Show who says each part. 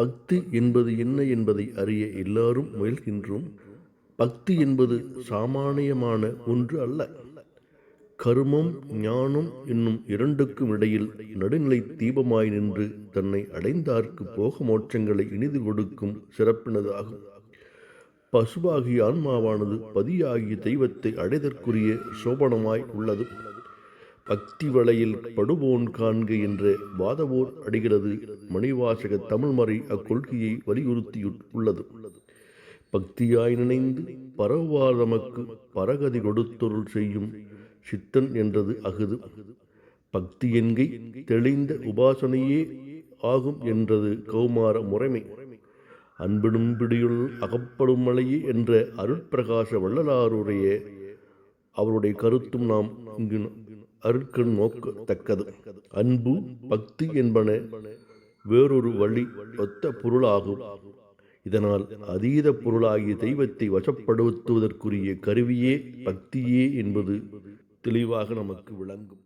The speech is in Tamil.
Speaker 1: பக்தி என்பது என்ன என்பதை அறிய எல்லாரும் முயல்கின்றோம். பக்தி என்பது சாமானியமான ஒன்று அல்ல. கருமம் ஞானம் என்னும் இரண்டுக்கும் இடையில் நடுநிலை தீபமாய் நின்று தன்னை அடைந்தார்க்கு போக மோட்சங்களை இனிது கொடுக்கும் சிறப்பினதாகும். பசுவாகிய ஆன்மாவானது பதியாகிய தெய்வத்தை அடைதற்குரிய சோபனமாய் உள்ளது. பக்தி வளையில் படுவோன் காண்க என்ற வாதவோர் அடிகிறது. மணிவாசக தமிழ்மறை அக்கொள்கையை வலியுறுத்தியுள்ளது பக்தியாய் நினைந்து பரவாதமக்கு நமக்கு பரகதி கொடுத்தொருள் செய்யும் சித்தன் என்றது அகுது. பக்தி என்கை தெளிந்த உபாசனையே ஆகும் என்றது கௌமார முறைமை. அன்பிடும் பிடியுள் அகப்படும் மலையே என்ற அருட்பிரகாச வள்ளலாருடைய அவருடைய கருத்தும் நாம் இங்கு அருட்கண் நோக்கத்தக்கது. அன்பு பக்தி என்பன வேறொரு வழி ஒத்த பொருளாகும். இதனால் அதீத பொருளாகிய தெய்வத்தை வசப்படுத்துவதற்குரிய கருவியே பக்தியே என்பது தெளிவாக நமக்கு விளங்கும்.